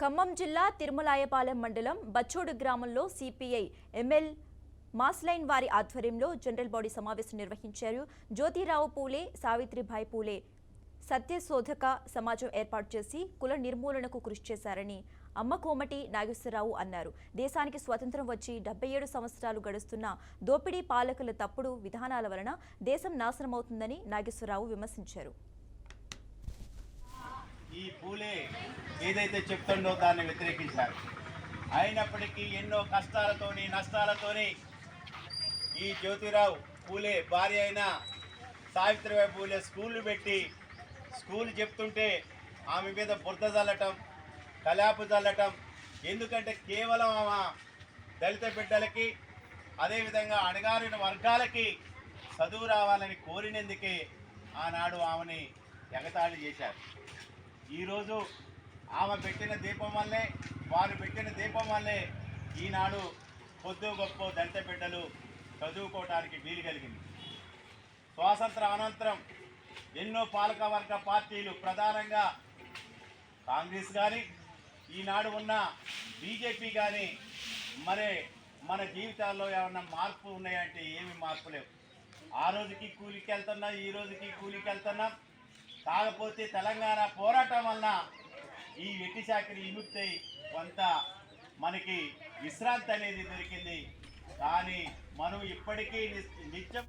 ఖమ్మం జిల్లా తిరుమలాయపాలెం మండలం బచ్చోడు గ్రామంలో సిపిఐ ఎంఎల్ మాస్లైన్ వారి ఆధ్వర్యంలో జనరల్ బాడీ సమావేశం నిర్వహించారు. జ్యోతిరావు పూలే సావిత్రిబాయి పూలే సత్యశోధక సమాజం ఏర్పాటు చేసి కుల నిర్మూలనకు కృషి చేశారని అమ్మ కోమటి నాగేశ్వరరావు అన్నారు. దేశానికి స్వతంత్రం వచ్చి డెబ్బై ఏడు సంవత్సరాలు గడుస్తున్న దోపిడీ పాలకుల తప్పుడు విధానాల వలన దేశం నాశనమవుతుందని నాగేశ్వరరావు విమర్శించారు. పూలే ఏదైతే చెప్తుండో దాన్ని వ్యతిరేకించారు. అయినప్పటికీ ఎన్నో కష్టాలతోని నష్టాలతోని ఈ జ్యోతిరావు పూలే భార్య అయిన సావిత్రిబాయి పూలే స్కూళ్ళు పెట్టి స్కూల్ చెప్తుంటే ఆమె మీద బురద చల్లటం కలాపు చల్లటం ఎందుకంటే కేవలం ఆమె దళిత బిడ్డలకి అదేవిధంగా అణగారిన వర్గాలకి చదువు రావాలని కోరినందుకే ఆనాడు ఆమెని ఎగతాళి చేశారు. ఈరోజు ఆమె పెట్టిన దీపం వల్లే వారు పెట్టిన దీపం వల్లే ఈనాడు పొద్దు గొప్ప దళిత బిడ్డలు చదువుకోవటానికి వీలు కలిగింది. స్వాతంత్ర అనంతరం ఎన్నో పాలకవర్గ పార్టీలు ప్రధానంగా కాంగ్రెస్ కానీ ఈనాడు ఉన్న బీజేపీ కానీ మరి మన జీవితాల్లో ఏమన్నా మార్పు ఉన్నాయంటే ఏమి మార్పు లేవు. ఆ రోజుకి కూలికి వెళ్తున్నా ఈ రోజుకి కూలికి వెళ్తున్నాం. కాకపోతే తెలంగాణ పోరాటం వలన ఈ వెట్టి చాకరి విముక్తి కొంత మనకి విశ్రాంతి అనేది దొరికింది. కానీ మనం ఇప్పటికీ నిత్యం